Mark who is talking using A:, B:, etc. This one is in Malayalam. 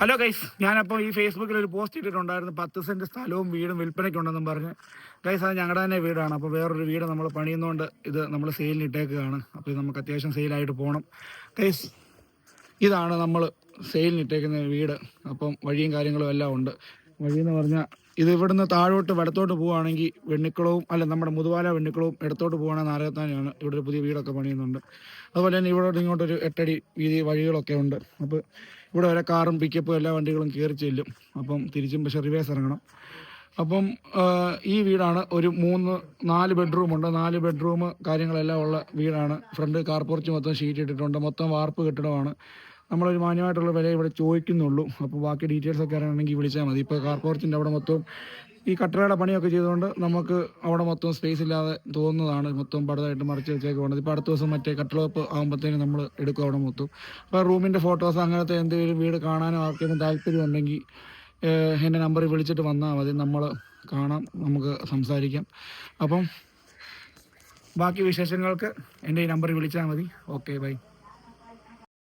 A: ഹലോ ഗൈസ് ഞാനപ്പോൾ ഈ ഫേസ്ബുക്കിൽ ഒരു പോസ്റ്റ് ഇട്ടിട്ടുണ്ടായിരുന്നു. പത്ത് സെന്റ് സ്ഥലവും വീടും വിൽപ്പനയ്ക്കുണ്ടെന്നും പറഞ്ഞ്. ഗൈസ് അത് ഞങ്ങളുടെ തന്നെ വീടാണ്. അപ്പോൾ വേറൊരു വീട് നമ്മൾ പണിയുന്നതുകൊണ്ട് ഇത് നമ്മൾ സെയിലിന് ഇട്ടേക്കുകയാണ് അപ്പോൾ ഇത് നമുക്ക് അത്യാവശ്യം സെയിലായിട്ട് പോകണം ഗൈസ് ഇതാണ് നമ്മൾ സെയിലിന് ഇട്ടേക്കുന്ന വീട്. അപ്പം വഴിയും കാര്യങ്ങളും എല്ലാം ഉണ്ട്. വഴിയെന്ന് പറഞ്ഞാൽ ഇത് ഇവിടുന്ന് താഴോട്ട് വടത്തോട്ട് പോവുകയാണെങ്കിൽ വെണ്ണിക്കുളവും അല്ല നമ്മുടെ മുതുവാല വെണ്ണിക്കുളവും ഇടത്തോട്ട് പോവുകയാണെങ്കിൽ നാരകത്താനാണ് ഇവിടെ ഒരു പുതിയ വീടൊക്കെ പണിയുന്നുണ്ട്. അതുപോലെ തന്നെ ഇവിടെ ഇങ്ങോട്ടൊരു എട്ടടി വീതി വഴികളൊക്കെ ഉണ്ട്. അപ്പോൾ ഇവിടെ വരെ കാറും പിക്കപ്പും എല്ലാ വണ്ടികളും കയറി ചെല്ലും. അപ്പം തിരിച്ചും പക്ഷേ റിവേഴ്സ് ഇറങ്ങണം. അപ്പം ഈ വീടാണ് ഒരു മൂന്ന് നാല് ബെഡ്റൂം ഉണ്ട്. നാല് ബെഡ്റൂം കാര്യങ്ങളെല്ലാം ഉള്ള വീടാണ്. ഫ്രണ്ട് കാർ പോർച്ച് മൊത്തം ഷീറ്റ് ഇട്ടിട്ടുണ്ട്. മൊത്തം വാർപ്പ് കെട്ടിടമാണ്. നമ്മളൊരു മാന്യമായിട്ടുള്ള വില ഇവിടെ ചോദിക്കുന്നുള്ളൂ. അപ്പോൾ ബാക്കി ഡീറ്റെയിൽസ് ഒക്കെ അറിയണമെങ്കിൽ വിളിച്ചാൽ മതി. ഇപ്പോൾ കാർ പോർച്ചിന്റെ അവിടെ മൊത്തം ഈ കട്ടറയുടെ പണിയൊക്കെ ചെയ്തുകൊണ്ട് നമുക്ക് അവിടെ മൊത്തം സ്പേസ് ഇല്ലാതെ തോന്നുന്നതാണ്. മൊത്തം പടുതായിട്ട് മറിച്ച് വെച്ചേക്ക് പോകുന്നത് ഇപ്പോൾ അടുത്ത ദിവസം മറ്റേ കട്ടളപ്പ് ആകുമ്പോഴത്തേനും നമ്മൾ എടുക്കും അവിടെ മൊത്തം. അപ്പോൾ റൂമിന്റെ ഫോട്ടോസ് അങ്ങനത്തെ എന്തെങ്കിലും വീട് കാണാനോ ആർക്കെങ്കിലും താല്പര്യം ഉണ്ടെങ്കിൽ എന്റെ നമ്പറിൽ വിളിച്ചിട്ട് വന്നാൽ മതി. നമ്മൾ കാണാം നമുക്ക് സംസാരിക്കാം. അപ്പം ബാക്കി വിശേഷങ്ങൾക്ക് എന്റെ ഈ നമ്പറിൽ വിളിച്ചാൽ മതി. Okay bye